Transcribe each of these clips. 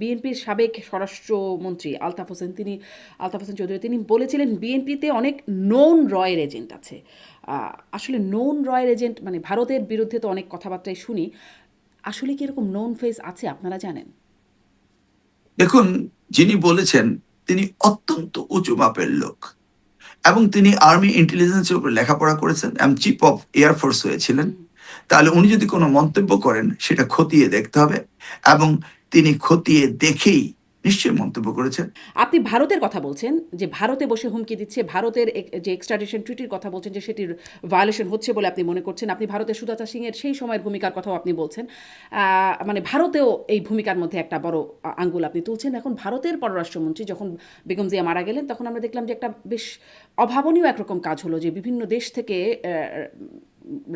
বিএনপির সাবেক স্বরাষ্ট্রমন্ত্রী আলতাফ হোসেন তিনি আলতাফ হোসেন চৌধুরী তিনি বলেছিলেন বিএনপিতে অনেক নোন রয়ের এজেন্ট আছে। আসলে নোন রয়ের এজেন্ট মানে ভারতের বিরুদ্ধে তো অনেক কথাবার্তাই শুনি। আসলে কি এরকম নোন ফেস আছে আপনারা জানেন? দেখুন যিনি বলেছেন তিনি অত্যন্ত উঁচু মাপের লোক এবং তিনি আর্মি ইন্টেলিজেন্সের উপর লেখাপড়া করেছেন এবং চিফ অফ এয়ারফোর্স হয়েছিলেন। তাহলে উনি যদি কোনো মন্তব্য করেন সেটা খতিয়ে দেখতে হবে এবং তিনি খতিয়ে দেখেই নিশ্চয়ই মন্তব্য করেছেন। আপনি ভারতের কথা বলছেন, যে ভারতে বসে হুমকি দিচ্ছে, ভারতের যে এক্সট্রাডিশন ট্রিটির কথা বলছেন, যে সেটির ভায়োলেশন হচ্ছে বলে আপনি মনে করছেন, আপনি ভারতের সুজাতা সিং এর সেই সময়ের ভূমিকার কথাও আপনি বলছেন। মানে ভারতেও এই ভূমিকার মধ্যে একটা বড় আঙ্গুল আপনি তুলছেন। এখন ভারতের পররাষ্ট্রমন্ত্রী যখন বেগম জিয়া মারা গেলেন, তখন আমরা দেখলাম যে একটা বেশ অভাবনীয় একরকম কাজ হলো, যে বিভিন্ন দেশ থেকে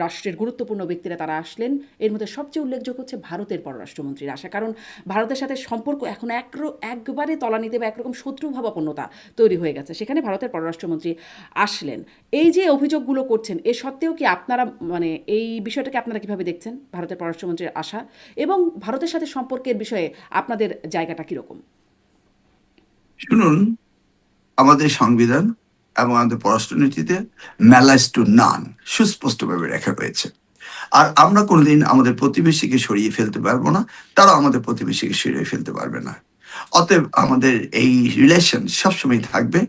রাষ্ট্রের গুরুত্বপূর্ণ ব্যক্তিরা তারা আসলেন। এর মধ্যে সবচেয়ে উল্লেখযোগ্য হচ্ছে ভারতের পররাষ্ট্রমন্ত্রীর আসা কারণ ভারতের সাথে সম্পর্ক এখন একর, একবারে তলানিতে বা একরকম শত্রুভাবাপন্নতা তৈরি হয়ে গেছে। সেখানে ভারতের পররাষ্ট্রমন্ত্রী আসলেন। এই যে অভিযোগগুলো করছেন, এ সত্ত্বেও কি আপনারা মানে এই বিষয়টাকে আপনারা কীভাবে দেখছেন ভারতের পররাষ্ট্রমন্ত্রীর আসা এবং ভারতের সাথে সম্পর্কের বিষয়ে আপনাদের জায়গাটা কীরকম? শুনুন, আমাদের সংবিধান এবং আমাদের পররাষ্ট্রনীতিতে ম্যালাইস টু নান সুস্পষ্টভাবে রেখা রয়েছে। আর আমরা কোনোদিন আমাদের প্রতিবেশীকে সরিয়ে ফেলতে পারব না তারা আমাদের প্রতিবেশীকে সরিয়ে ফেলতে পারবে না। অতএব আমাদের এই রিলেশন সবসময় থাকবে।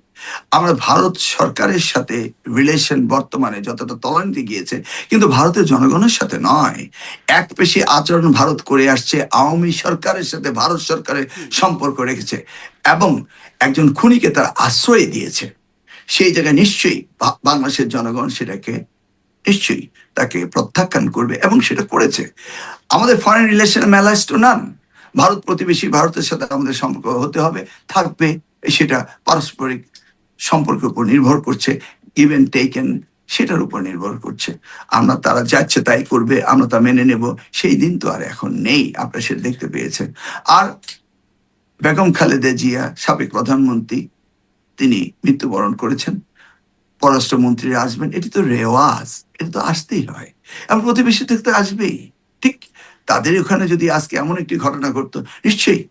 আমরা ভারত সরকারের সাথে রিলেশন বর্তমানে যতটা তলানিতে গিয়েছে, কিন্তু ভারতের জনগণের সাথে নয়। এক পেশি আচরণ ভারত করে আসছে, আওয়ামী সরকারের সাথে ভারত সরকারের সম্পর্ক রেখেছে এবং একজন খুনিকে তার আশ্রয় দিয়েছে। সেই জায়গায় নিশ্চয়ই বাংলাদেশের জনগণ সেটাকে নিশ্চয়ই তাকে প্রত্যাখ্যান করবে এবং সেটা করেছে। আমাদের foreign relation malaise to none Bharat প্রতিবেশী ভারতের সাথে আমাদের সম্পর্ক হতে হবে, থাকবে, সেটা পারস্পরিক সম্পর্কের উপর নির্ভর করছে ইভেন টেকেন সেটার উপর নির্ভর করছে। আমরা তারা যাচ্ছে তাই করবে, আমরা তা মেনে নেব, সেই দিন তো আর এখন নেই, আপনারা সেটা দেখতে পেয়েছেন। আর বেগম খালেদা জিয়া, সাবেক প্রধানমন্ত্রী তিনি মৃত্যুবরণ করেছেন। পররাষ্ট্রমন্ত্রী আসবেন। এটি তো রেওয়াজ, এটা তো আসতেই হয়। এবং প্রতিবেশী থেকে তো আসবেই। ঠিক তাদের ওখানে যদি আজকে এমন একটি ঘটনা ঘটতো, নিশ্চয়ই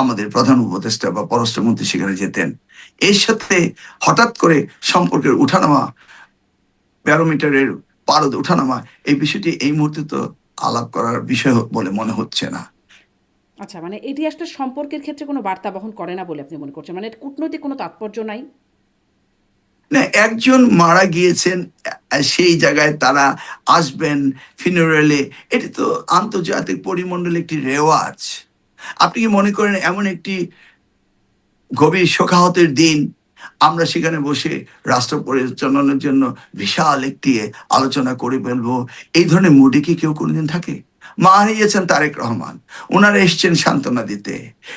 আমাদের প্রধান উপদেষ্টা বা পররাষ্ট্রমন্ত্রী সেখানে যেতেন। এর সাথে হঠাৎ করে সম্পর্কের উঠানামা, ব্যারোমিটারের পারদ উঠানামা, এই বিষয়টি এই মুহূর্তে তো আলাপ করার বিষয় বলে মনে হচ্ছে না। আচ্ছা মানে এটি আসলে সম্পর্কের ক্ষেত্রে কোনো বার্তা বহন করে না বলে আপনি মনে করছেন? মানে কূটনৈতিক কোনো তাৎপর্য নাই? না, একজন মারা গিয়েছেন সেই জায়গায় তারা আসবেন ফিনারেলে এটি তো আন্তর্জাতিক পরিমণ্ডলে একটি রেওয়াজ। আপনি কি মনে করেন এমন একটি গভীর শোকাহতের দিন? আমরা সেখানে বসে রাষ্ট্র পরিচালনার জন্য বিশাল একটি আলোচনা করে ফেলব। এই ধরনের মুডে কি কেউ কোনোদিন থাকে? মা হারিয়েছেন তারেক রহমান। ওনারা এসছেন সান্ত্বনা দিতে।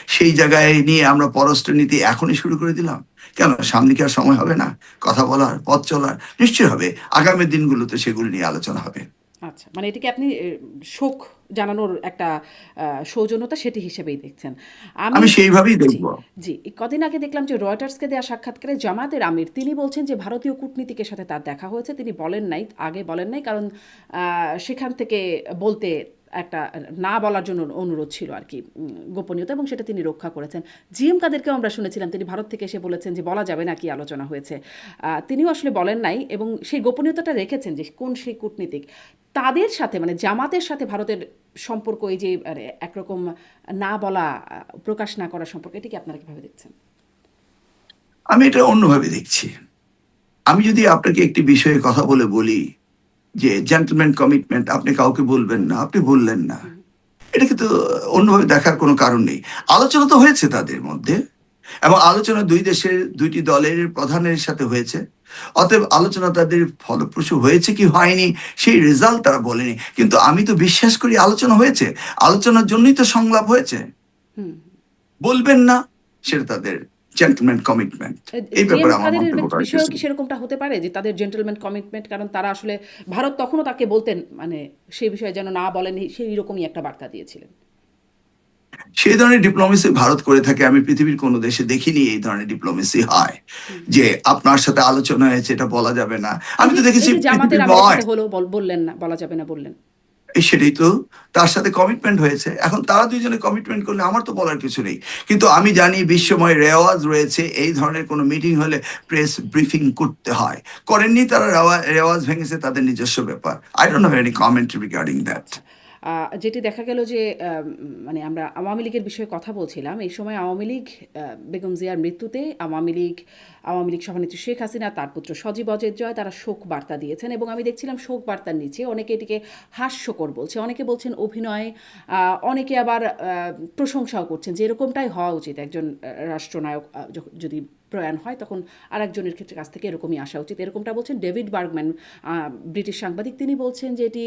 সেই জায়গায় নিয়ে আমরা পররাষ্ট্রনীতি এখনই শুরু করে দিলাম। কেন? সামনে কি আর সময় হবে না? কথা বলার পথ চলার নিশ্চয় হবে। আগামী দিনগুলোতে সেগুলো নিয়ে আলোচনা হবে। আচ্ছা মানে এটিকে আপনি শোক জানানোর একটা সৌজন্যতা সেটি হিসেবেই দেখছেন। আমি সেইভাবেই জি, জি কদিন আগে দেখলাম যে রয়টার্সকে দেওয়া সাক্ষাৎকারে জামাতের আমির তিনি বলছেন যে ভারতীয় কূটনীতিকের সাথে তার দেখা হয়েছে। তিনি বলেন নাই আগে বলেন নাই কারণ আহ, সেখান থেকে বলতে একটা না বলার জন্য অনুরোধ ছিল আর কি গোপনীয়তা এবং সেটা তিনি রক্ষা করেছেন। জিএম কাদেরকেও আমরা শুনেছিলাম তিনি ভারত থেকে এসে বলেছেন যে বলা যাবে না কি আলোচনা হয়েছে। তিনিও আসলে বলেন নাই এবং সেই গোপনীয়তাটা রেখেছেন যে কোন সেই কূটনীতিক। তাদের সাথে মানে জামাতের সাথে ভারতের সম্পর্ক এই যে আরে, একরকম না বলা প্রকাশ না করার সম্পর্ক এটিকে আপনারা কীভাবে দেখছেন? আমি এটা অন্যভাবে দেখছি। আমি যদি আপনাকে একটি বিষয়ে কথা বলে বলি যে জেন্টলম্যান কমিটমেন্ট আপনি কাউকে বলবেন না আপনি বললেন না। এটা কিন্তু অন্যভাবে দেখার কোনো কারণ নেই। আলোচনা তো হয়েছে তাদের মধ্যে এবং আলোচনা দুই দেশের দুইটি দলের প্রধানের সাথে হয়েছে। অতএব আলোচনা তাদের ফলপ্রসূ হয়েছে কি হয়নি সেই রেজাল্ট তারা বলেনি। কিন্তু আমি তো বিশ্বাস করি আলোচনা হয়েছে। আলোচনার জন্যই তো সংলাপ হয়েছে। বলবেন না সেটা তাদের জেন্টলম্যান কমিটমেন্ট এই ব্যাপারে আমার করার কি সেরকমটা হতে পারে যে তাদের জেন্টলম্যান কমিটমেন্ট কারণ তারা আসলে ভারত তখনও তাকে বলতেন মানে সেই বিষয়ে যেন না বলেন সেই রকমই একটা বার্তা দিয়েছিলেন। সেই ধরনের ডিপ্লোমেসি ভারত করে থাকে আমি পৃথিবীর কোনো দেশে দেখিনি এই ধরনের ডিপ্লোমেসি হয়। যে আপনার সাথে আলোচনা হয়েছে এটা বলা যাবে না। আমি তো দেখেছি বললেন না বলা যাবে না বললেন। সেটাই তো। তার সাথে কমিটমেন্ট হয়েছে। এখন তারা দুইজনে কমিটমেন্ট করলে আমার তো বলার কিছু নেই। কিন্তু আমি জানি বিশ্বময় রেওয়াজ রয়েছে, এই ধরনের কোনো মিটিং হলে প্রেস ব্রিফিং করতে হয়। করেননি তারা রেওয়া- রেওয়াজ ভেঙেছে, তাদের নিজস্ব ব্যাপার। I don't have any comment regarding that যেটি দেখা গেল যে মানে আমরা আওয়ামী লীগের বিষয়ে কথা বলছিলাম, এই সময় আওয়ামী লীগ বেগম জিয়ার মৃত্যুতে আওয়ামী লীগ আওয়ামী লীগ সভানেত্রী শেখ হাসিনা, তার পুত্র সজীব অজয় জয়, তারা শোক বার্তা দিয়েছেন এবং আমি দেখছিলাম শোক বার্তার নিচে অনেকে এটিকে হাস্যকর বলছে, অনেকে বলছেন অভিনয় অনেকে আবার প্রশংসাও করছেন যে এরকমটাই হওয়া উচিত একজন রাষ্ট্রনায়ক যদি প্রয়াণ হয় তখন আরেকজনের ক্ষেত্রে কাছ থেকে এরকমই আসা উচিত। এরকমটা বলছেন ডেভিড বার্গম্যান ব্রিটিশ সাংবাদিক। তিনি বলছেন যে এটি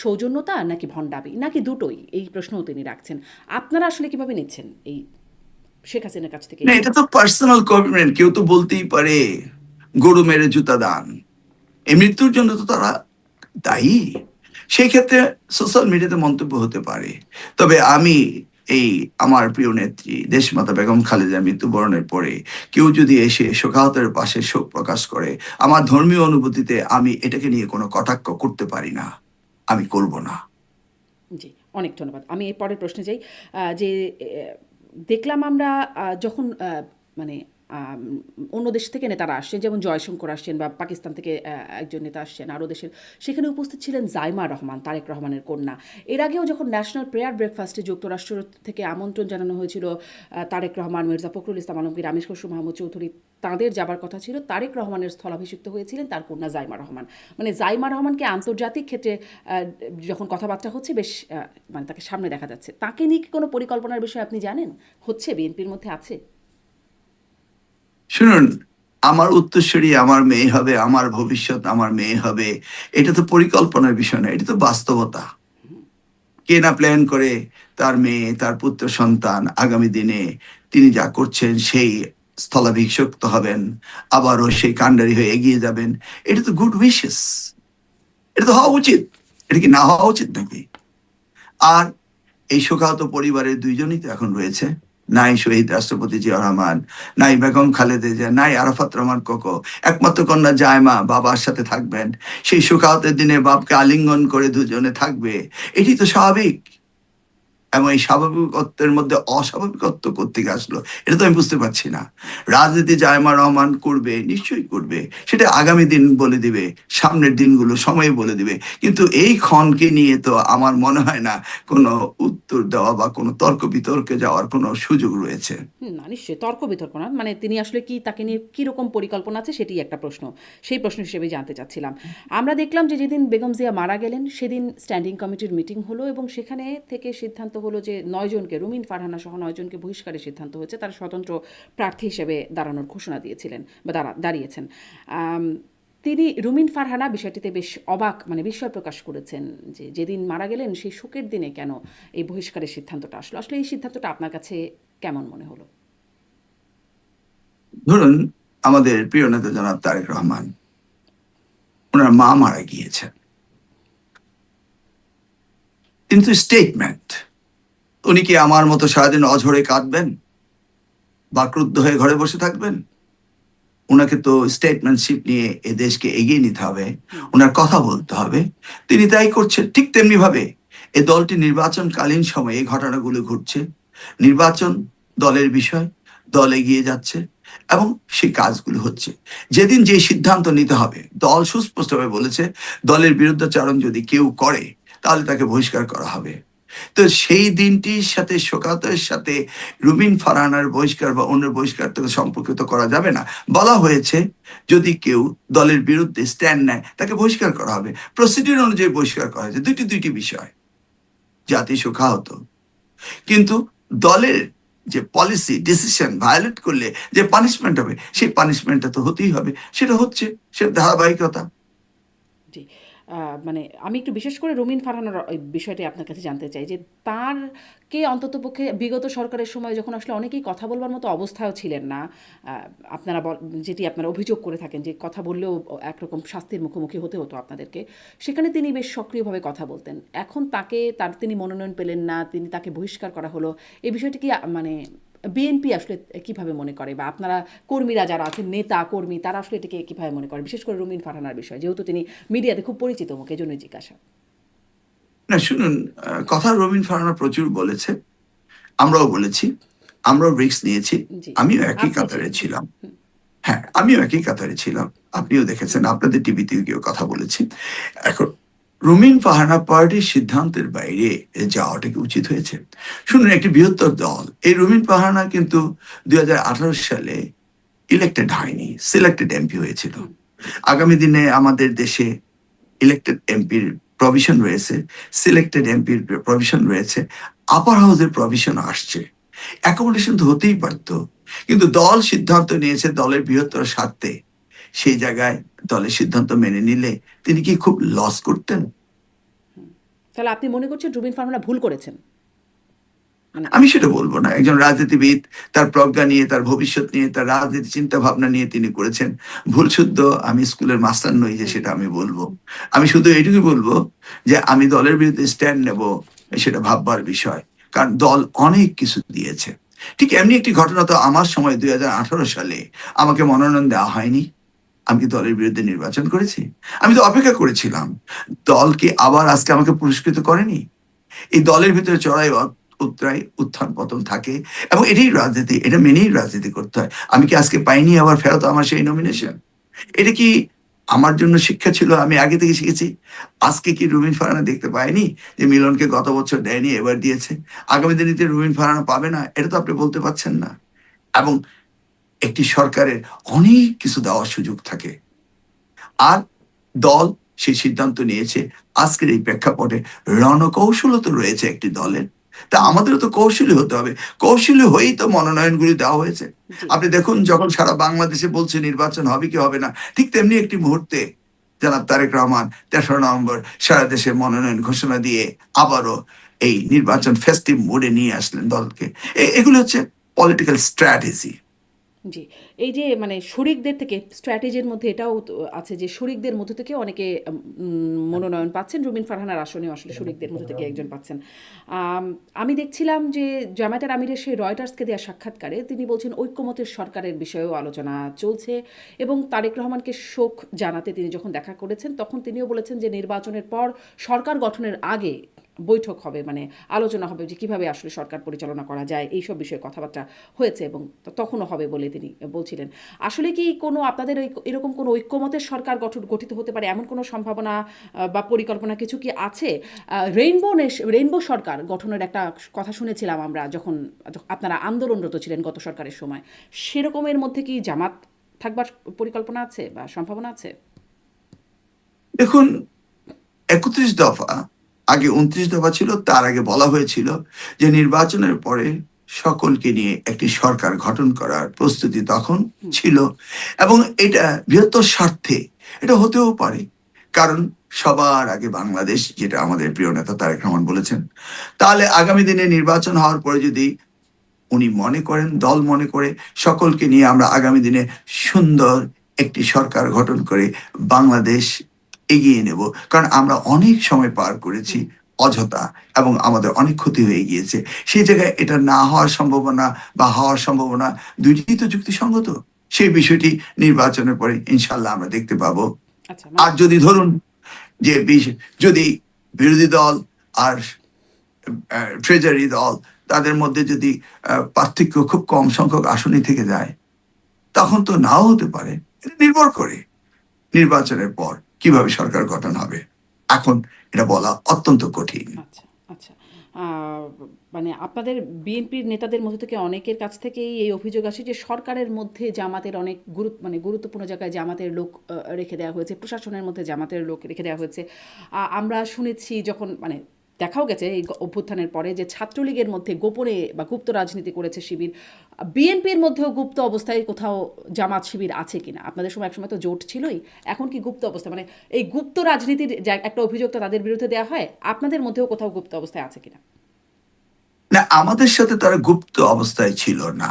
সৌজন্যতা নাকি ভণ্ডাবি নাকি দুটোই? এই প্রশ্নও তিনি রাখছেন। আপনারা আসলে কীভাবে নিচ্ছেন এই শেখ হাসিনার কাছ থেকে। না এটা তো পার্সোনাল কমিটমেন্ট কেউ তো বলতেই পারে গরু মেরে জুতা দান। এই মৃত্যুর জন্য তো তারা দায়ী। সেই ক্ষেত্রে সোশ্যাল মিডিয়াতে মন্তব্য হতে পারে। তবে আমি এই আমার প্রিয় নেত্রী দেশমাতা বেগম খালেদা মৃত্যুবরণের পরে কেউ যদি এসে শোকাহতের পাশে শোক প্রকাশ করে আমার ধর্মীয় অনুভূতিতে আমি এটাকে নিয়ে কোনো কটাক্ষ করতে পারি না। আমি করব না। জি অনেক ধন্যবাদ। আমি এর পরের প্রশ্নে যাই। যে দেখলাম আমরা যখন মানে অন্য দেশ থেকে নেতারা আসছেন, যেমন জয়শঙ্কর আসছেন বা পাকিস্তান থেকে একজন নেতা আসছেন আরও দেশের। সেখানে উপস্থিত ছিলেন জাইমা রহমান, তারেক রহমানের কন্যা। এর আগেও যখন ন্যাশনাল প্রেয়ার ব্রেকফাস্টে যুক্তরাষ্ট্র থেকে আমন্ত্রণ জানানো হয়েছিল তারেক রহমান, মির্জা ফখরুল ইসলাম, আলমগীর, আমির খসরু, মাহমুদ চৌধুরী, তাঁদের যাবার কথা ছিল, তারেক রহমানের স্থলাভিষিক্ত হয়েছিলেন তার কন্যা জাইমা রহমান। মানে জাইমা রহমানকে আন্তর্জাতিক ক্ষেত্রে যখন কথাবার্তা হচ্ছে, বেশ মানে তাকে সামনে দেখা যাচ্ছে। তাকে নিয়ে কি কোনো পরিকল্পনার বিষয়ে আপনি জানেন? হচ্ছে বিএনপির মধ্যে আছে? শুনুন, আমার উত্তরসূরি আমার মেয়ে হবে, আমার ভবিষ্যৎ আমার মেয়ে হবে। এটা তো পরিকল্পনার বিষয় না, এটা তো বাস্তবতা। কে না প্ল্যান করে তার মেয়ে, তার পুত্র, সন্তান আগামী দিনে তিনি যা করছেন সেই স্থলাভিষিক্ত হবেন, আবারও সেই কাণ্ডারি হয়ে এগিয়ে যাবেন। এটা তো গুড উইশেস এটা তো হওয়া উচিত। এটা কি না হওয়া উচিত নাকি? আর এই শোকাহত পরিবারের দুইজনই তো এখন রয়েছে। নাই শহীদ রাষ্ট্রপতি জিয়া রহমান, নাই বেগম খালেদা জিয়া, নাই আরাফাত রহমান কোকো একমাত্র কন্যা জায়মা বাবার সাথে থাকবেন। সেই সুখাহতের দিনে বাপকে আলিঙ্গন করে দুজনে থাকবে। এটি তো স্বাভাবিক। এবং এই স্বাভাবিকত্বের মধ্যে অস্বাভাবিকত্ব কোথেকে আসলো, এটা তো আমি বুঝতে পারছি না। রাজনীতি জায়মা রহমান করবে, নিশ্চয়ই করবে। সেটা আগামী দিন বলে দিবে, সামনের দিনগুলো সময় বলে দিবে। কিন্তু এই ক্ষণকে নিয়ে তো আমার মনে হয় না কোনো উত্তর দেওয়া বা কোনো তর্ক বিতর্কে যাওয়ার কোনো সুযোগ রয়েছে। না, নিশ্চয়ই তর্ক বিতর্ক না। মানে তিনি আসলে কি, তাকে নিয়ে কীরকম পরিকল্পনা আছে সেটি একটা প্রশ্ন। সেই প্রশ্ন হিসেবে জানতে চাচ্ছিলাম। আমরা দেখলাম যে যেদিন বেগম জিয়া মারা গেলেন, সেদিন স্ট্যান্ডিং কমিটির মিটিং হলো এবং সেখানে থেকে সিদ্ধান্ত হলো যে নয়জনকে রুমিন ফারহানা সহ নয়জনকে বহিষ্কারের সিদ্ধান্ত হয়েছে, তারা স্বতন্ত্র প্রার্থী হিসেবে দাঁড়ানোর ঘোষণা দিয়েছিলেন বা দাঁড়া, দাঁড়িয়েছেন। তিনি রুমিন ফারহানা বিষয়টিতে বেশ অবাক মানে বিস্ময় প্রকাশ করেছেন যে যেদিন মারা গেলেন সেই শোকের দিনে কেন এই বহিষ্কারের সিদ্ধান্তটা আসলো। আসলে এই সিদ্ধান্তটা আপনার কাছে কেমন মনে হলো? ধরুন, আমাদের প্রিয় নেতা জনাব তারেক রহমান, ওনার মা মারা গিয়েছেন। কিন্তু স্টেটমেন্ট উনি কি আমার মতো সারাদিন অঝরে কাঁদবেন? বা ক্রুদ্ধ হয়ে ঘরে বসে থাকবেন? ওনাকে তো স্টেটমেন্টশিপ নিয়ে এ দেশকে এগিয়ে নিতে হবে। ওনার কথা বলতে হবে। তিনি তাই করছেন ঠিক তেমনি ভাবে এ দলটি নির্বাচনকালীন সময়ে এই ঘটনাগুলো ঘটছে। নির্বাচন দলের বিষয় দল এগিয়ে যাচ্ছে এবং সেই কাজগুলো হচ্ছে। যেদিন যে সিদ্ধান্ত নিতে হবে দল সুস্পষ্টভাবে বলেছে দলের বিরুদ্ধাচরণ যদি কেউ করে তাহলে তাকে বহিষ্কার করা হবে। তো সেই দিনটির সাথে শোকাতের সাথে রুবিন ফারহানার বহিষ্কার বা অন্য বহিষ্কার থেকে সম্পর্কিত করা যাবে না। বলা হয়েছে, যদি কেউ দলের বিরুদ্ধে স্ট্যান্ড নেয়, তাকে বহিষ্কার করা হবে। প্রসিডিউর অনুযায়ী বহিষ্কার করা হয়েছে। দুইটি দুইটি বিষয়। জাতি শোকাহত কিন্তু দলের যে পলিসি ডিসিশন ভায়োলেট করলে যে পানিশমেন্ট হবে, সেই পানিশমেন্টটা তো হতেই হবে। সেটা হচ্ছে সে ধারাবাহিকতা। মানে আমি একটু বিশেষ করে রুমিন ফারহানার ওই বিষয়টি আপনার কাছে জানতে চাই যে তার কে অন্ততপক্ষে বিগত সরকারের সময় যখন আসলে অনেকেই কথা বলবার মতো অবস্থাও ছিলেন না আপনারা যেটি আপনারা অভিযোগ করে থাকেন যে কথা বললেও একরকম শাস্তির মুখোমুখি হতে হতো আপনাদেরকে, সেখানে তিনি বেশ সক্রিয়ভাবে কথা বলতেন। এখন তাকে, তার তিনি মনোনয়ন পেলেন না, তিনি তাকে বহিষ্কার করা হলো, এই বিষয়টি কি মানে বিএনপি আসলে কীভাবে মনে করে বা আপনারা কর্মীরা যারা আছেন নেতা কর্মী তারা আসলে এটাকে কীভাবে মনে করে বিশেষ করে রুমিন ফারহানার বিষয় যেহেতু তিনি মিডিয়াতে খুব পরিচিত মুখে এই জন্যই জিজ্ঞাসা। না শুনুন কথা রবিন ফারানা প্রচুর বলেছে আমরাও বলেছি আমরাও ব্রিক্স নিয়েছি আমিও একই কাতারে ছিলাম। হ্যাঁ আমিও একই কাতারে ছিলাম আপনিও দেখেছেন আপনাদের টিভিতেও গিয়েও কথা বলেছি। এখন রুমিন ফাহানা পার্টির সিদ্ধান্তের বাইরে যাওয়াটা কি উচিত হয়েছে। শুনুন, একটি বৃহত্তর দল। এই রুমিন পাহানা কিন্তু দুই হাজার আঠারো সালে ইলেক্টেড হয়নি সিলেক্টেড এমপি হয়েছিল। আগামী দিনে আমাদের দেশে ইলেক্টেড এমপির প্রভিশন রয়েছে সিলেক্টেড এমপির প্রভিশন রয়েছে আপার হাউসের প্রভিশন আসছে। অ্যাকোমোডেশন তো হতেই পারতো, কিন্তু দল সিদ্ধান্ত নিয়েছে দলের বৃহত্তর স্বার্থে। সেই জায়গায় দলের সিদ্ধান্ত মেনে নিলে তিনি কি খুব লস করতেন? তাহলে আপনি মনে করছেন রুবিন ফার্মারা ভুল করেছেন? মানে আমি সেটা বলব না। একজন রাজনীতিবিদ তার প্রজ্ঞা নিয়ে তার ভবিষ্যৎ নিয়ে তার রাজনীতি চিন্তা ভাবনা নিয়ে তিনি করেছেন। ভুল শুদ্ধ আমি স্কুলের মাস্টার নই যে সেটা আমি বলব। আমি শুধু এইটুকু বলব যে আমি দলের বিরুদ্ধে স্ট্যান্ড নেব সেটা ভাববার বিষয়। কারণ দল অনেক কিছু দিয়েছে। ঠিক এমনি একটি ঘটনা তো আমার সময় দুই হাজার আঠারো সালে আমাকে মনোনয়ন দেওয়া হয়নি। আমি কি দলের বিরুদ্ধে নির্বাচন করেছি? আমি তো অপেক্ষা করেছিলাম। দলকে আবার আজকে আমাকে পুরস্কৃত করেনি? এই দলের ভিতরে চড়াই উত্তরাই উত্থান পতন থাকে এবং এটাই রাজনীতি, এটা মেনেই রাজনীতি করতে হয়। আমি কি আজকে পাইনি আবার ফেরত আমার সেই নমিনেশন এটা কি আমার জন্য শিক্ষা ছিল? আমি আগে থেকে শিখেছি। আজকে কি রুবিন ফারানা দেখতে পায়নি যে মিলনকে গত বছর দেয়নি, এবার দিয়েছে? আগামী দিনে রুবিন ফারানা পাবে না, এটা তো আপনি বলতে পারছেন না। এবং একটি সরকারের অনেক কিছু দেওয়ার সুযোগ থাকে। আর দল সেই সিদ্ধান্ত নিয়েছে আজকের এই প্রেক্ষাপটে রণকৌশলও তো রয়েছে একটি দলের। তা আমাদেরও তো কৌশলী হতে হবে। কৌশলী হয়েই তো মনোনয়নগুলি দেওয়া হয়েছে। আপনি দেখুন যখন সারা বাংলাদেশে বলছে নির্বাচন হবে কি হবে না ঠিক তেমনি একটি মুহূর্তে জনাব তারেক রহমান তেসরা নভেম্বর সারা দেশে মনোনয়ন ঘোষণা দিয়ে আবারও এই নির্বাচন ফেস্টিভ মোডে নিয়ে আসলেন দলকে। এগুলো হচ্ছে পলিটিক্যাল স্ট্র্যাটেজি জি এই যে মানে শরিকদের থেকে স্ট্র্যাটেজির মধ্যে এটাও আছে যে শরিকদের মধ্যে থেকে অনেকে মনোনয়ন পাচ্ছেন। রুমিন ফারহানার আসনেও আসলে শরিকদের মধ্যে থেকে একজন পাচ্ছেন। আমি দেখছিলাম যে জামায়াতের আমিরের সেই রয়টার্সকে দেওয়া সাক্ষাৎকারে তিনি বলছেন ঐক্যমতের সরকারের বিষয়েও আলোচনা চলছে এবং তারেক রহমানকে শোক জানাতে তিনি যখন দেখা করেছেন তখন তিনিও বলেছেন যে নির্বাচনের পর সরকার গঠনের আগে বৈঠক হবে মানে আলোচনা হবে যে কীভাবে আসলে সরকার পরিচালনা করা যায় এইসব বিষয়ে কথাবার্তা হয়েছে এবং ত- তখনও হবে বলে তিনি বলছিলেন। আসলে কি কোনো আপনাদের এরকম কোনো ঐক্যমতের সরকার গঠন, গঠিত হতে পারে এমন কোনো সম্ভাবনা বা পরিকল্পনা কিছু কি আছে? রেইনবো রেইনবো সরকার গঠনের একটা কথা শুনেছিলাম আমরা যখন আপনারা আন্দোলনরত ছিলেন গত সরকারের সময়। সেরকমের মধ্যে কি জামাত থাকবার পরিকল্পনা আছে বা সম্ভাবনা আছে? দেখুন, একত্রিশ দফা, আগে উনত্রিশ দফা ছিল, তার আগে বলা হয়েছিল যে নির্বাচনের পরে সকলকে নিয়ে একটি সরকার গঠন করার প্রস্তুতি তখন ছিল। এবং এটা বৃহত্তর স্বার্থে এটা হতেও পারে। কারণ সবার আগে বাংলাদেশ, যেটা আমাদের প্রিয় নেতা তারেক রহমান বলেছেন, তাহলে আগামী দিনে নির্বাচন হওয়ার পরে যদি উনি মনে করেন, দল মনে করে, সকলকে নিয়ে আমরা আগামী দিনে সুন্দর একটি সরকার গঠন করে বাংলাদেশ এগিয়ে নেব। কারণ আমরা অনেক সময় পার করেছি অযথা এবং আমাদের অনেক ক্ষতি হয়ে গিয়েছে। সেই জায়গায় এটা না হওয়ার সম্ভাবনা বা হওয়ার সম্ভাবনা দুইটি তো যুক্তিসঙ্গত। সেই বিষয়টি নির্বাচনের পরে ইনশাল্লাহ আমরা দেখতে পাবো। আচ্ছা আর যদি ধরুন যে যদি বিরোধী দল আর ট্রেজারি দল তাদের মধ্যে যদি পার্থক্য খুব কম সংখ্যক আসনই থেকে যায় তখন তো নাও হতে পারে। নির্ভর করে নির্বাচনের পর কীভাবে সরকার গঠন হবে। এখন এটা বলা অত্যন্ত কঠিন। আচ্ছা আচ্ছা। মানে আপনাদের বিএনপির নেতাদের মধ্যে থেকে অনেকের কাছ থেকেই এই অভিযোগ আসে যে সরকারের মধ্যে জামাতের অনেক গুরুত্ব মানে গুরুত্বপূর্ণ জায়গায় জামাতের লোক রেখে দেওয়া হয়েছে, প্রশাসনের মধ্যে জামাতের লোক রেখে দেওয়া হয়েছে। আমরা শুনেছি যখন মানে দেখাও গেছে এই অভ্যুত্থানের পরে যে ছাত্রলীগের মধ্যে গোপনে বা গুপ্ত রাজনীতি করেছে শিবির। বিএনপির মধ্যেও গুপ্ত অবস্থায় কোথাও জামাত শিবির আছে কিনা? আপনাদের সময় একসময় তো জোট ছিলই এখন কি গুপ্ত অবস্থা? মানে এই গুপ্ত রাজনীতির একটা অভিযোগ তো তাদের বিরুদ্ধে দেওয়া হয় আপনাদের মধ্যেও কোথাও গুপ্ত অবস্থায় আছে কিনা? না আমাদের সাথে তারা গুপ্ত অবস্থায় ছিল না।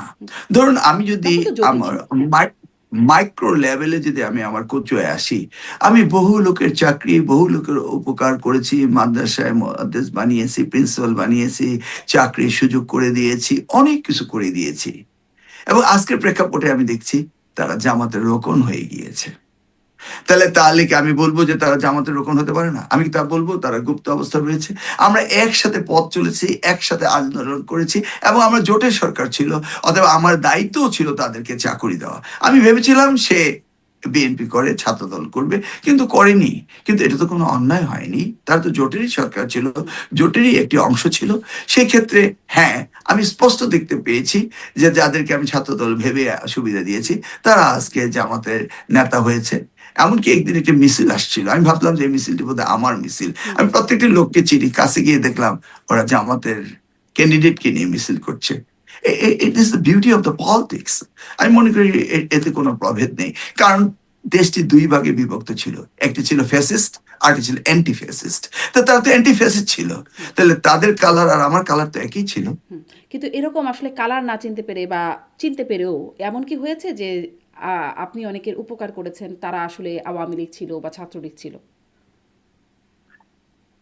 ধরুন আমি যদি আমার। মাইক্রো লেভেলে যদি আমি আমার কোচয়ে আসি, আমি বহু লোকের চাকরি, বহু লোকের উপকার করেছি, মাদ্রাসায় মহাদেশ বানিয়েছি প্রিন্সিপাল বানিয়েছি, চাকরির সুযোগ করে দিয়েছি, অনেক কিছু করে দিয়েছি। এবং আজকের প্রেক্ষাপটে আমি দেখছি তারা জামাতের রোকন হয়ে গিয়েছে। তাহলে তাহলে আমি বলব যে তারা জামাতের রোকন হতে পারে না? আমি তা বলব? তারা গুপ্ত অবস্থা রয়েছে। আমরা একসাথে পথ চলেছি, একসাথে আন্দোলন করেছি এবং আমরা জোটের সরকার ছিল, অথবা আমার দায়িত্বও ছিল তাদেরকে চাকরি দেওয়া। আমি ভেবেছিলাম সে বিএনপি করে, ছাত্রদল করবে, কিন্তু করেনি। কিন্তু এটা তো কোনো অন্যায় হয়নি। তার তো জোটেরই সরকার ছিল, জোটেরই একটি অংশ ছিল। সেই ক্ষেত্রে হ্যাঁ আমি স্পষ্ট দেখতে পেয়েছি যে যাদেরকে আমি ছাত্রদল ভেবে সুবিধা দিয়েছি, তারা আজকে জামাতের নেতা হয়েছে। এমনকি একদিন একটি মিছিল আসছিল। আমি ভাবলাম যে মিছিলটি বোধহয় আমার মিছিল। আমি প্রত্যেকটি লোককে চিনি, কাছে গিয়ে দেখলাম ওরা জামাতের ক্যান্ডিডেটকে নিয়ে মিছিল করছে। It the beauty of the politics আমি মনে করি এতে কোনো প্রভেদ নেই। কারণ দেশটি দুই ভাগে বিভক্ত ছিল। একটি ছিল ফ্যাসিস্ট আর একটি ছিল অ্যান্টি ফ্যাসিস্ট তো তারা তো অ্যান্টি ফ্যাসিস্ট ছিল। তাহলে তাদের কালার আর আমার কালার তো একই ছিল। কিন্তু এরকম আসলে কালার না চিনতে পেরে বা চিনতে পেরেও এমন কি হয়েছে যে আপনি অনেকের উপকার করেছেন তারা আসলে আওয়ামী লীগ ছিল বা ছাত্রলীগ ছিল।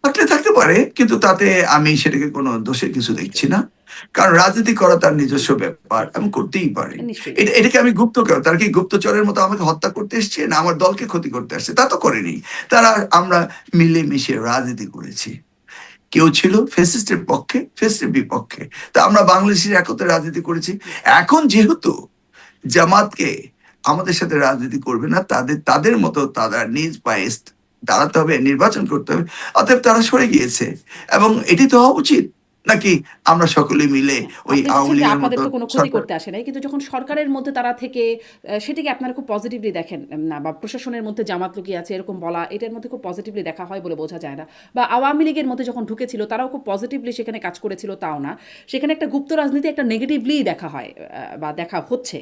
থাকলে থাকতে পারে কিন্তু তাতে আমি সেটাকে কোনো দোষের কিছু দেখছি না। কারণ রাজনীতি করা তার নিজস্ব ব্যাপার আমি করতেই পারি। এটাকে আমি গুপ্ত কেন তারা কি গুপ্তচরের মতো আমাকে হত্যা করতে এসছে? না আমার দলকে ক্ষতি করতে আসছে তা তো করেনি। তারা আমরা মিলে মিশে রাজনীতি করেছি। কেউ ছিল ফেসিস্টের পক্ষে ফেসিস্টের বিপক্ষে। তা আমরা বাংলাদেশের একত্রে রাজনীতি করেছি। এখন যেহেতু জামাতকে আমাদের সাথে রাজনীতি করবে না, তাদের তাদের মতো তারা নিজ পায়ে দাঁড়াতে হবে, নির্বাচন করতে হবে, অতএব তারা সরে গিয়েছে। এবং এটি তো হওয়া উচিত। নাকি আমরা সকলে মিলে ওই আপনি আওয়ামী লীগের মতো তো কোনো ক্ষতি করতে আসে নাই কিন্তু যখন সরকারের মধ্যে তারা থেকে সেটাকে আপনারা খুব পজিটিভলি দেখেন না বা প্রশাসনের মধ্যে জামাত লুকিয়ে আছে এরকম বলা এটার মধ্যে খুব পজিটিভলি দেখা হয় বলে বোঝা যায় না। বা আওয়ামী লীগের মধ্যে যখন ঢুকেছিল তারাও খুব পজিটিভলি সেখানে কাজ করেছিল তাও না। সেখানে একটা গুপ্ত রাজনীতি একটা নেগেটিভলি দেখা হয় বা দেখা হচ্ছে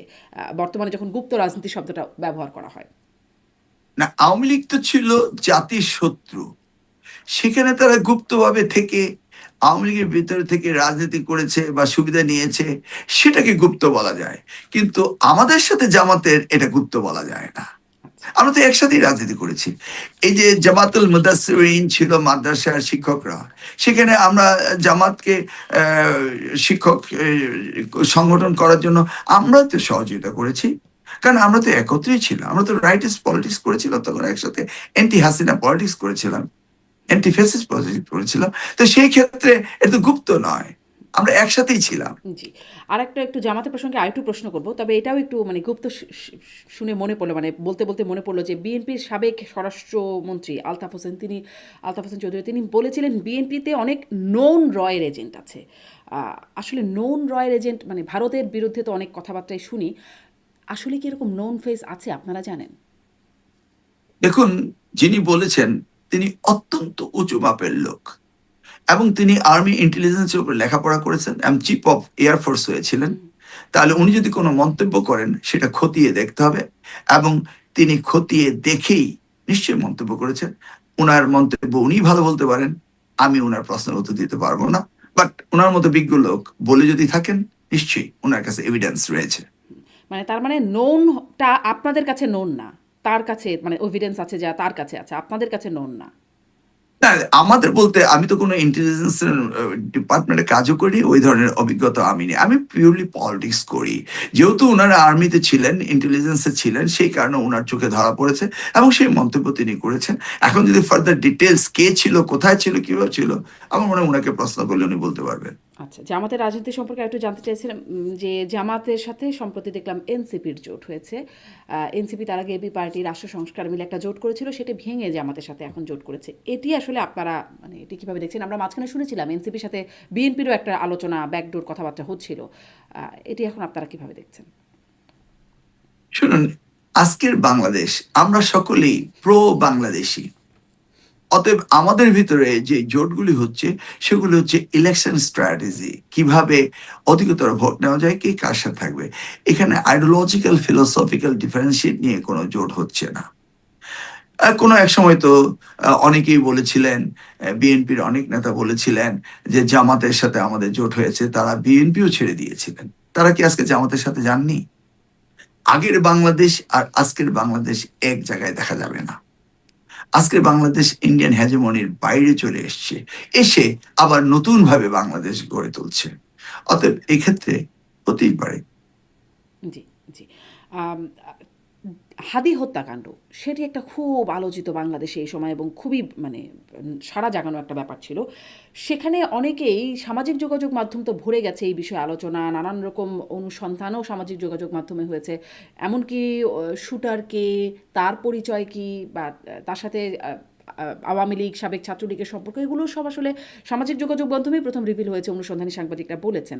বর্তমানে যখন গুপ্ত রাজনীতি শব্দটা ব্যবহার করা হয়। না আওয়ামী লীগ তো ছিল জাতির শত্রু। সেখানে তারা গুপ্তভাবে থেকে আওয়ামী লীগের ভিতরে থেকে রাজনীতি করেছে বা সুবিধা নিয়েছে, সেটাকে গুপ্ত বলা যায়। কিন্তু আমাদের সাথে জামাতের এটা গুপ্ত বলা যায় না। আমরা তো একসাথেই রাজনীতি করেছি। এই যে জামাতুল মুদাসসিরিন ছিল মাদ্রাসার শিক্ষকরা, সেখানে আমরা জামাতকে শিক্ষক সংগঠন করার জন্য আমরা তো সহযোগিতা করেছি। কারণ আমরা তো একত্রেই ছিলাম। আমরা তো রাইটিস পলিটিক্স করেছিলাম তখন একসাথে অ্যান্টি হাসিনা পলিটিক্স করেছিলাম। অ্যান্টি ফেসিস পলিটিক্স করেছিলাম তো সেই ক্ষেত্রে এটা তো গুপ্ত নয় আমরা একসাথেই ছিলাম। জি আর একটা একটু জামাতের প্রসঙ্গে আরেকটু প্রশ্ন করব তবে এটাও একটু মানে গুপ্ত শুনে মনে পড়ল মানে বলতে বলতে মনে পড়ল যে বিএনপির সাবেক স্বরাষ্ট্রমন্ত্রী আলতাফ হোসেন তিনি আলতাফ হোসেন চৌধুরী তিনি বলেছিলেন বিএনপিতে অনেক নোন রয়ের এজেন্ট আছে। আহ, আসলে নোন রয়ের এজেন্ট মানে ভারতের বিরুদ্ধে তো অনেক কথাবার্তাই শুনি আসলে কি এরকম নোন ফেস আছে আপনারা জানেন? দেখুন যিনি বলেছেন তিনি অত্যন্ত উঁচু মাপের লোক এবং তিনি আর্মি ইন্টেলিজেন্সের উপর লেখাপড়া করেছেন এবং চিফ অফ এয়ারফোর্স হয়েছিলেন। তাহলে উনি যদি কোনো মন্তব্য করেন, সেটা খতিয়ে দেখতে হবে এবং তিনি খতিয়ে দেখেই নিশ্চয়ই মন্তব্য করেছেন। ওনার মন্তব্য উনি ভালো বলতে পারেন, আমি ওনার প্রশ্নের উত্তর দিতে পারব না। বাট ওনার মতো বিজ্ঞ লোক বলে যদি থাকেন, নিশ্চয়ই ওনার কাছে এভিডেন্স রয়েছে। মানে তার মানে নোনটা আপনাদের কাছে নোন না। তার কাছে মানে এভিডেন্স আছে যা তার কাছে আছে, আপনাদের কাছে নোন না। আমাদের বলতে আমি তো কোনো ইন্টেলিজেন্স ডিপার্টমেন্টে কাজও করি, ওই ধরনের অভিজ্ঞতা আমি নেই। আমি পিওরলি পলিটিক্স করি। যেহেতু ওনারা আর্মিতে ছিলেন ইন্টেলিজেন্সে ছিলেন, সেই কারণে ওনার চোখে ধরা পড়েছে এবং সেই মন্তব্য তিনি করেছেন। এখন যদি ফার্দার ডিটেলস কে ছিল, কোথায় ছিল, কীভাবে ছিল, আমার মনে হয় ওনাকে প্রশ্ন করলে উনি বলতে পারবেন। আচ্ছা জামাতের রাজনীতি সম্পর্কে একটু জানতে চাইছিলাম যে জামাতের সাথে সম্প্রতি দেখলাম এনসিপির জোট হয়েছে। এনসিপি তার আগে এবি পার্টি রাষ্ট্র সংস্কার মিলে একটা জোট করেছিল, সেটা ভেঙে জামাতের সাথে এখন জোট করেছে। এটি আসলে আপনারা মানে এটি কীভাবে দেখছেন? আমরা মাঝখানে শুনেছিলাম এনসিপির সাথে বিএনপিরও একটা আলোচনা, ব্যাকডোর কথাবার্তা হচ্ছিল। এটি এখন আপনারা কীভাবে দেখছেন? শুনুন, আজকের বাংলাদেশ, আমরা সকলেই প্রো বাংলাদেশি অতএব আমাদের ভিতরে যে জোটগুলি হচ্ছে, সেগুলি হচ্ছে ইলেকশন স্ট্র্যাটেজি কীভাবে অধিকতর ভোট নেওয়া যায়, কে কার সাথে থাকবে? এখানে আইডিওলজিক্যাল ফিলোসফিক্যাল ডিফারেন্সিয়েট নিয়ে কোনো জোট হচ্ছে না। কোনো এক সময় তো অনেকেই বলেছিলেন বিএনপির অনেক নেতা বলেছিলেন যে জামাতের সাথে আমাদের জোট হয়েছে, তারা বিএনপিও ছেড়ে দিয়েছিলেন। তারা কি আজকে জামাতের সাথে যাননি? আগের বাংলাদেশ আর আজকের বাংলাদেশ এক জায়গায় দেখা যাবে না। আজকের বাংলাদেশ ইন্ডিয়ান হ্যাজেমনির বাইরে চলে এসছে। এসে আবার নতুনভাবে বাংলাদেশ গড়ে তুলছে। অতএব এক্ষেত্রে হতেই জি জি। হাদি হত্যাকাণ্ড, সেটি একটা খুব আলোচিত বাংলাদেশে এই সময় এবং খুবই মানে সারা জাগানো একটা ব্যাপার ছিল। সেখানে অনেকেই সামাজিক যোগাযোগ মাধ্যম তো ভরে গেছে এই বিষয়ে আলোচনা, নানান রকম অনুসন্ধানও সামাজিক যোগাযোগ মাধ্যমে হয়েছে। এমনকি শুটার কে তার পরিচয় কি বা, তার সাথে আওয়ামী লীগ, সাবেক ছাত্রলীগের সম্পর্ক, এগুলো সব আসলে সামাজিক যোগাযোগ মাধ্যমেই প্রথম রিভিল হয়েছে, অনুসন্ধানী সাংবাদিকরা বলেছেন।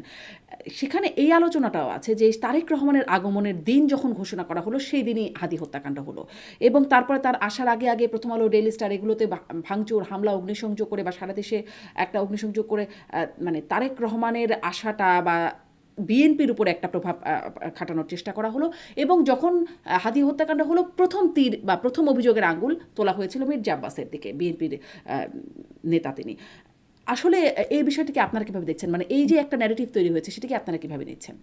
সেখানে এই আলোচনাটাও আছে যে, তারেক রহমানের আগমনের দিন যখন ঘোষণা করা হলো, সেই দিনই হাদি হত্যাকাণ্ড হলো। এবং তারপরে তার আসার আগে আগে প্রথম আলো ডেইলি স্টার এগুলোতে ভাঙচুর, হামলা, অগ্নিসংযোগ করে বা সারা দেশে একটা অগ্নিসংযোগ করে মানে তারেক রহমানের আশাটা বা বিএনপির উপর একটা প্রভাব খাটানোর চেষ্টা করা হলো এবং যখন হাদি হত্যাকাণ্ড হলো প্রথম তীর বা প্রথম অভিযোগের আঙ্গুল তোলা হয়েছিল মির্জা আব্বাসের দিকে বিএনপির নেতা তিনি। আসলে এই বিষয়টিকে আপনারা কীভাবে দেখছেন? মানে এই যে একটা ন্যারেটিভ তৈরি হয়েছে সেটাকে আপনারা কীভাবে নিচ্ছেন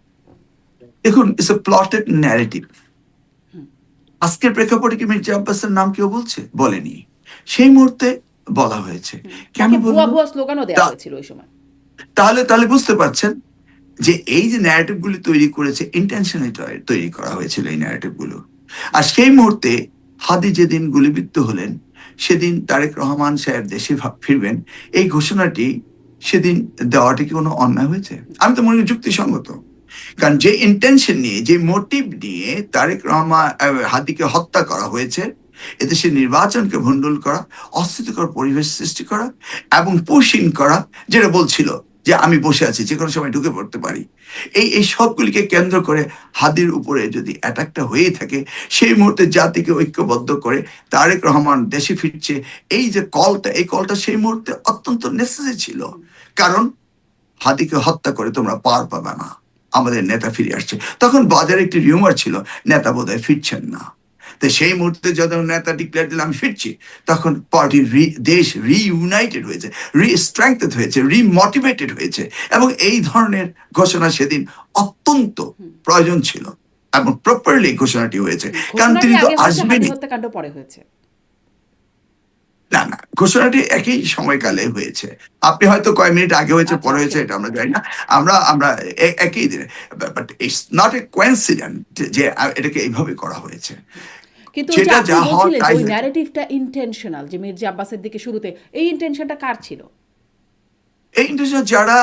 দেখুন ইটস এ প্লটেড ন্যারেটিভ আজকের প্রেক্ষাপটে কি মির্জা আব্বাসের নাম কেউ বলছে? বলেনি। সেই মুহূর্তে বলা হয়েছে। কেন ভুয়া ভুয়া স্লোগানও দেওয়া হয়েছিল ওই সময়। তাহলে তাহলে বুঝতে পারছেন যে এই যে ন্যারেটিভ গুলি তৈরি করেছে ইন্টেনশনালি তৈরি করা হয়েছিল এই ন্যারেটিভগুলো আর সেই মুহূর্তে হাদি যেদিন গুলিবিদ্ধ হলেন, সেদিন তারেক রহমান সাহেব দেশে ফিরবেন, এই ঘোষণাটি সেদিন দেওয়াটি কি কোনো অন্যায় হয়েছে? আমি তো মনে করি যুক্তিসঙ্গত। কারণ যে ইন্টেনশন নিয়ে, যে মোটিভ নিয়ে তারেক রহমান হাদিকে হত্যা করা হয়েছে এদেশে নির্বাচনকে ভণ্ডুল করা অস্থিতিকর পরিবেশ সৃষ্টি করা এবং পুশিং করা, যেটা বলছিল যে আমি বসে আছি, যে কোনো সময় ঢুকে পড়তে পারি। এই এই সবগুলিকে কেন্দ্র করে হাদির উপরে যদি অ্যাটাকটা হয়ে থাকে, সেই মুহূর্তে জাতিকে ঐক্যবদ্ধ করে তারেক রহমান দেশে ফিরছে। এই যে কলটা, এই কলটা সেই মুহূর্তে অত্যন্ত নেসেসারি ছিল। কারণ হাদিকে হত্যা করে তোমরা পার পাবে না। আমাদের নেতা ফিরে আসছে। তখন বাজারে একটি রিউমার ছিল, নেতা বোধহয় ফিরছেন না। তো সেই মুহূর্তে যখন নেতা ডিক্লেয়ার দিল আমি ফিরছি তখন পার্টি দেশ রিইউনাইটেড হয়েছে রিস্ট্রেংথেড হয়েছে রিমোটিভেটেড হয়েছে এবং এই ধরনের ঘোষণা সেদিন অত্যন্ত প্রয়োজন ছিল এবং প্রপারলি ঘোষণাটি হয়েছে। কারণ তিনি তো হয়েছে, হয়েছে। না না ঘোষণাটি একই সময়কালে হয়েছে। আপনি হয়তো কয় মিনিট আগে হয়েছে আচ্ছা, পরে হয়েছে আচ্ছা। এটা আমরা জানি না। আমরা আমরা একই দিনে but it's not a coincident যে এটাকে এইভাবে করা হয়েছে। কিন্তু ওই যে হওয়ার তাই ওই ন্যারেটিভটা ইন্টেনশনাল যে মির্জা আব্বাসের দিকে শুরুতে এই ইন্টেনশনটা কার ছিল? এই যারা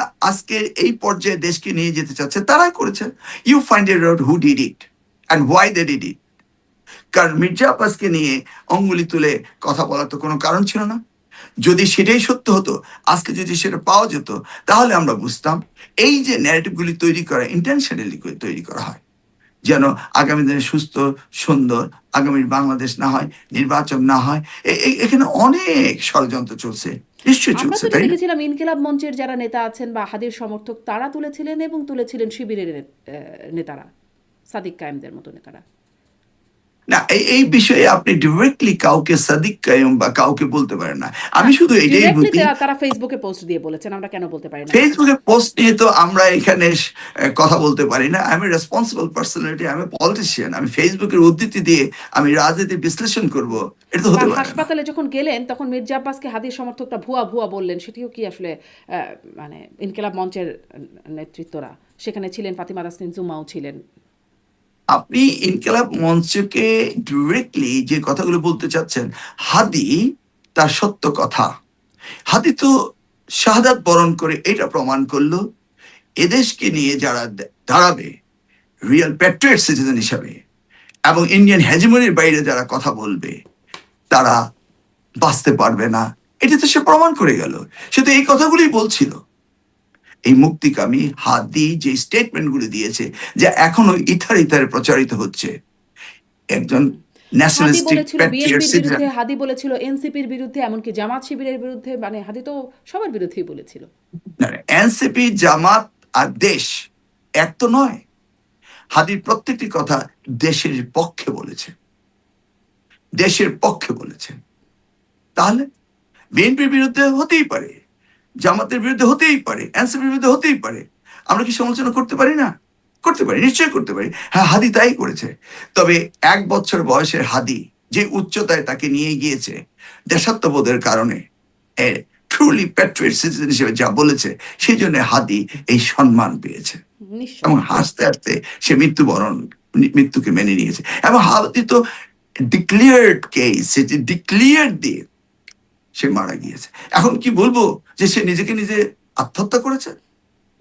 এই পর্যায়ে দেশকে নিয়ে যেতে চাচ্ছে তারাই করেছে। ইউ ফাইন্ড এর out who did it and why they did it কারণ মির্জা আব্বাসকে নিয়ে অঙ্গুলি তুলে কথা বলার তো কোনো কারণ ছিল না। যদি সেটাই সত্য হতো আজকে যদি সেটা পাওয়া যেত তাহলে আমরা বুঝতাম এই যে ন্যারেটিভগুলি তৈরি করা ইন্টেনশনালি তৈরি করা হয়। যেন আগামী দিনে সুস্থ সুন্দর আগামী বাংলাদেশ না হয় নির্বাচন না হয়। এখানে অনেক ষড়যন্ত্র চলছে। নিশ্চয়ই আমরা তো দেখেছিলাম ইনকিলাব মঞ্চের যারা নেতা আছেন বা হাদির সমর্থক তারা তুলেছিলেন এবং তুলেছিলেন শিবিরের নেতারা সাদিক কায়েমদের মতো নেতারা। না এই বিষয়ে আপনি ডিরেক্টলি কাউকে সাদিক কায়ুম বা কাউকে বলতে পারেন না। আমি শুধু এটাই Directly তারা- ফেসবুকে পোস্ট দিয়ে বলেছেন আমরা কেন বলতে পারি না? ফেসবুকে পোস্ট নিয়ে তো আমরা এখানে কথা বলতে পারি না। আমি রেসপন্সিবল পার্সোনালিটি আমি পলিটিশিয়ান আমি ফেসবুকের উদ্ধৃতি দিয়ে আমি রাজনীতি বিশ্লেষণ করব এটা তো হতে পারে হাসপাতালে যখন গেলেন তখন মির্জা আব্বাসকে হাদির সমর্থকটা ভুয়া ভুয়া বললেন সেটিও কি আসলে মানে ইনকিলাব মঞ্চের নেতৃত্বরা? সেখানে ছিলেন ফাতিমা তাসনিম জুমাও ছিলেন। আপনি ইনকেলাব মঞ্চকে ডিরেক্টলি যে কথাগুলো বলতে চাচ্ছেন, হাদি তার সত্য কথা। হাদি তো শাহাদাত বরণ করে এটা প্রমাণ করল, এদেশকে নিয়ে যারা দাঁড়াবে রিয়েল প্যাট্রিয়ট সিটিজেন হিসাবে, এবং ইন্ডিয়ান হেজিমনির বাইরে যারা কথা বলবে, তারা বাঁচতে পারবে না। এটা তো সে প্রমাণ করে গেল। সে তো এই কথাগুলোই বলছিল। এই মুক্তিকামী হাত দিয়ে যে স্টেটমেন্টগুলো দিয়েছে যা এখনও ইথার ইথারে প্রচারিত হচ্ছে। একজন হাদি হাদি বলেছিল এনসিপির বিরুদ্ধে এমনকি জামাত শিবিরের বিরুদ্ধে মানে হাদি তো সবার বিরুদ্ধেই বলেছিল। এনসিপি জামাত আর দেশ এক তো নয়। হাদির প্রত্যেকটি কথা দেশের পক্ষে বলেছে। দেশের পক্ষে বলেছে। তাহলে বিএনপির বিরুদ্ধে হতেই পারে। জামাতের বিরুদ্ধে হতেই পারে এনসিপির বিরুদ্ধে হতেই পারে। আমরা কি সমালোচনা করতে পারি না? করতে পারি নিশ্চয়ই করতে পারি। হ্যাঁ হাদি তাই করেছে। তবে এক বছর বয়সের হাদি যে উচ্চতায় তাকে নিয়ে গিয়েছে দেশাত্মবোধের কারণে ট্রুলি প্যাট্রিয়ট সিটিজেন হিসেবে যা বলেছে সেই জন্য হাদি এই সম্মান পেয়েছে। এবং হাসতে হাসতে সে মৃত্যুবরণ মৃত্যুকে মেনে নিয়েছে। এবং হাদি তো ডিক্লিয়ার্ড কেস সেটি ডিক্লিয়ার দিয়ে সে মারা গিয়েছে। এখন কি বলব যে সে নিজেকে নিজে আত্মহত্যা করেছে?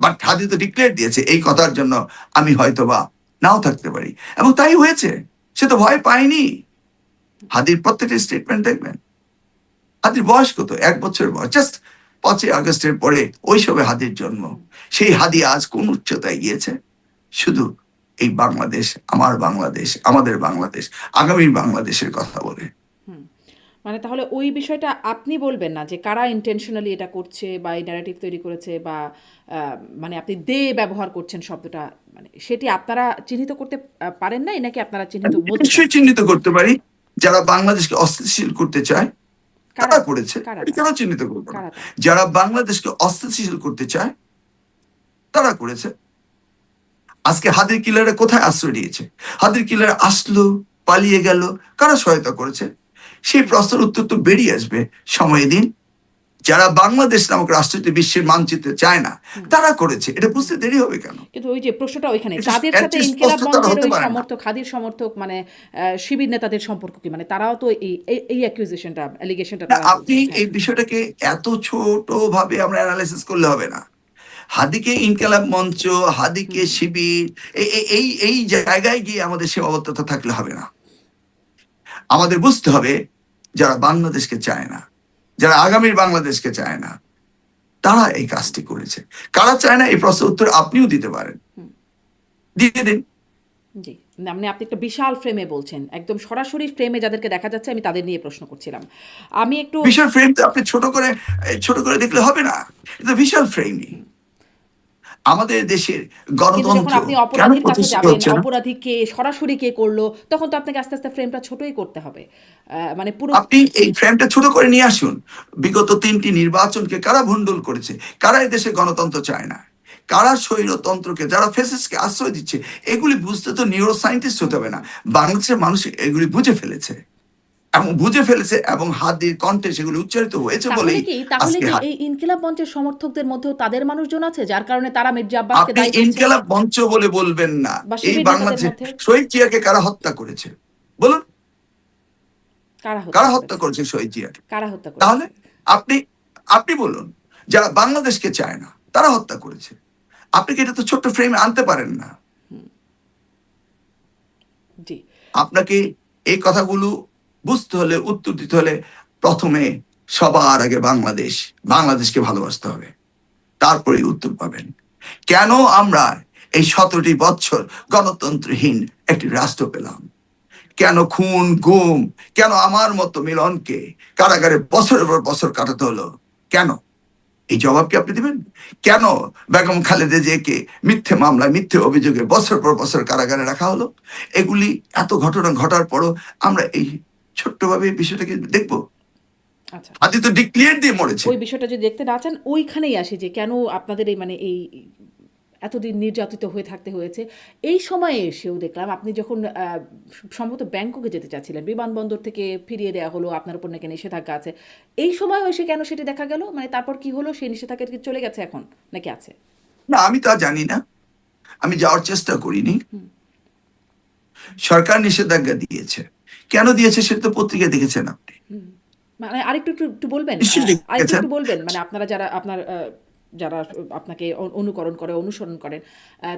বাট হাদি তো ডিক্লেয়ার দিয়েছে, এই কথার জন্য আমি হয়তো বা নাও থাকতে পারি। এবং তাই হয়েছে, সে তো ভয় পায়নি। হাদির প্রত্যেকটা স্টেটমেন্ট দেখবেন। হাদির বয়স কত? এক বছর বয়স। জাস্ট পাঁচই আগস্টের পরে ওইসবে হাদির জন্ম। সেই হাদি আজ কোন উচ্চতায় গিয়েছে? শুধু এই বাংলাদেশ, আমার বাংলাদেশ, আমাদের বাংলাদেশ, আগামী বাংলাদেশের কথা বলে। মানে তাহলে ওই বিষয়টা আপনি বলবেন না যে কারা ইন্টেনশনালি এটা করছে বা এই ন্যারেটিভ তৈরি করেছে বা মানে আপনি দে ব্যবহার করছেন শব্দটা মানে সেটি আপনারা চিহ্নিত করতে পারেন নাই নাকি আপনারা চিহ্নিত নিশ্চয়ই চিহ্নিত করতে পারি। যারা বাংলাদেশকে অস্থিতিশীল করতে চায় তারা কারা? করেছে কেন চিহ্নিত করব? যারা বাংলাদেশকে অস্থিতিশীল করতে চায় তারা করেছে। আজকে হাদির কিলারে কোথায় আশ্রয় নিয়েছে? হাদির কিলারে আসলো পালিয়ে গেল কারা সহায়তা করেছে? সেই প্রশ্নের উত্তর তো বেরিয়ে আসবে। সময় দিন। যারা বাংলাদেশ নামক রাষ্ট্রটি বিশ্বের মানচিত্রে চায় না তারা করেছে। এটা বুঝতে দেরি হবে কেন? কিন্তু ওই যে প্রশ্নটা ওইখানে তাদের সাথে ইনকিলাব মঞ্চের ওই সমর্থক হাদির সমর্থক মানে শিবির নেতাদের সম্পর্ক কি? মানে তারাও তো এই এই- এই অ্যালিগেশনটা আপনি এই বিষয়টাকে এত ছোট ভাবে আমরা অ্যানালাইসিস করলে হবে না। হাদিকে ইনকালাব মঞ্চ হাদিকে শিবির এই এই জায়গায় গিয়ে আমাদের সীমাবদ্ধতা থাকলে হবে না। আমাদের বুঝতে হবে যারা বাংলাদেশকে চায় না যারা আগামীর বাংলাদেশকে চায় না তারা এই কাজটি করেছে। কারা চায় না এই প্রশ্নের উত্তর আপনিও দিতে পারেন। দিয়ে দিন। জি। মানে আপনি একটা বিশাল ফ্রেমে বলছেন। একদম সরাসরি ফ্রেমে যাদেরকে দেখা যাচ্ছে আমি তাদের নিয়ে প্রশ্ন করছিলাম। আমি একটু বিশাল ফ্রেম তো আপনি ছোট করে ছোট করে দেখলে হবে না। এটা বিশাল ফ্রেমই আমাদের দেশের গণতন্ত্র আপনি অপরাধীর কাছে যাবেন অপরাধী কে সরাসরি কে করল তখন তো আপনাকে আস্তে আস্তে ফ্রেমটা ছোটই করতে হবে। মানে পুরো আপনি এই ফ্রেমটা ছোট করে নিয়ে আসুন। বিগত তিনটি নির্বাচনকে কারা ভণ্ডুল করেছে? কারা এই দেশে গণতন্ত্র চায় না? কারা স্বৈরতন্ত্রকে যারা ফেসিসকে আশ্রয় দিচ্ছে এগুলি বুঝতে তো নিউরো সায়েন্টিস্ট হতে হবে না। বাংলাদেশের মানুষ এগুলি বুঝে ফেলেছে। এবং বুঝে ফেলেছে এবং হাত দিয়ে কণ্ঠে সেগুলি উচ্চারিত হয়েছে বলে তাহলে কি এই ইনকিলাব মঞ্চের সমর্থকদের মধ্যেও তাদের মানুষজন আছে? যার কারণে তারা মির্জা আব্বাসকে আপনি দায়ী মঞ্চ বলে বলবেন না। এই বাংলাদেশে শহীদ জিয়াকে কারা হত্যা করেছে? বলুন। কারা হত্যা করেছে? শহীদ জিয়াকে কারা হত্যা করেছে? তাহলে আপনি আপনি বলুন যারা বাংলাদেশকে চায় না তারা হত্যা করেছে। আপনি কি এটা তো ছোট্ট ফ্রেমে আনতে পারেন না? আপনাকে এই কথাগুলো বুঝতে হলে, উত্তর দিতে হলে প্রথমে সবার আগে বাংলাদেশ, বাংলাদেশকে ভালোবাসতে হবে। তারপরে উত্তর পাবেন। কেন আমরা এই সতেরোটি বছর গণতন্ত্রহীন একটি রাষ্ট্র পেলাম? কেন খুন, গুম, কেন আমার মতো মিলনকে কারাগারে বছরের পর বছর কাটাতে হলো? কেন? এই জবাব কি আপনি দিবেন? কেন বেগম খালেদা জিয়াকে মিথ্যে মামলায়, মিথ্যে অভিযোগে বছর পর বছর কারাগারে রাখা হলো? এগুলি এত ঘটনা ঘটার পরও আমরা এই ছোট্টভাবে বিষয়টাকে দেখব। আচ্ছা। আদি তো ডিক্লিয়ার দিয়ে মরেছে। ওই বিষয়টা যদি দেখতে না চান ওইখানেই আসে যে কেন আপনাদের এই মানে এই এতদিন নির্যাতিত হয়ে থাকতে হয়েছে। এই সময়ে এসেও দেখলাম আপনি যখন সম্ভবত ব্যাংককে যেতে চাচ্ছিলেন বিমানবন্দর থেকে ফিরিয়ে দেওয়া হলো আপনার উপর নাকি নিষেধাজ্ঞা আছে। এই সময় এসে কেন সেটি দেখা গেল? মানে তারপর কি হলো? সেই নিষেধাজ্ঞা কি চলে গেছে এখন নাকি আছে? না আমি তা জানি না। আমি যাওয়ার চেষ্টা করিনি। সরকার নিষেধাজ্ঞা দিয়েছে। কেন দিয়েছে সেটা তো পত্রিকায় দেখেছেন আপনি। মানে আরেকটু একটু একটু বলবেন? আরেকটু একটু বলবেন? মানে আপনারা যারা আপনার যারা আপনাকে অনুকরণ করে অনুসরণ করেন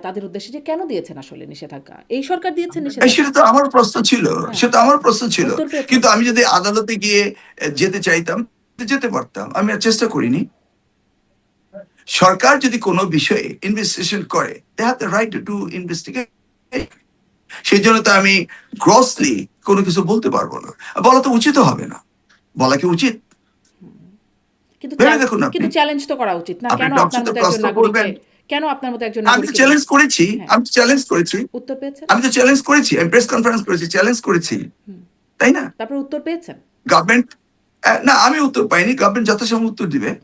তাদের উদ্দেশ্যে যে কেন দিয়েছেন আসলে নিষেধাজ্ঞা? এই সরকার দিয়েছে নিষেধাজ্ঞা? সেটা তো আমার প্রশ্ন ছিল। সেটা আমার প্রশ্ন ছিল। কিন্তু আমি যদি আদালতে গিয়ে যেতে চাইতাম যেতে পারতাম। আমি আর চেষ্টা করিনি। সরকার যদি কোনো বিষয়ে ইনভেস্টিগেশন করে they have the right to do investigate সেই জন্য তো আমি গ্রসলি কোনো কিছু বলতে পারব না। বলা তো উচিত হবে না। বলা কি উচিত? কিন্তু ভেবে চ্যালেঞ্জ- দেখুন আপনি। কিন্তু চ্যালেঞ্জ তো করা উচিত না। কেন আপনার মতো একজন নাগরিককে কেন আপনার মতো একজন আমি চ্যালেঞ্জ করেছি। আমি চ্যালেঞ্জ করেছি। উত্তর পেয়েছেন? আমি তো চ্যালেঞ্জ করেছি। আমি প্রেস কনফারেন্স করেছি চ্যালেঞ্জ করেছি। তাই না? তারপর উত্তর পেয়েছেন? গভর্নমেন্ট না আমি উত্তর পাইনি। গভর্নমেন্ট যথাসময় উত্তর দিবে।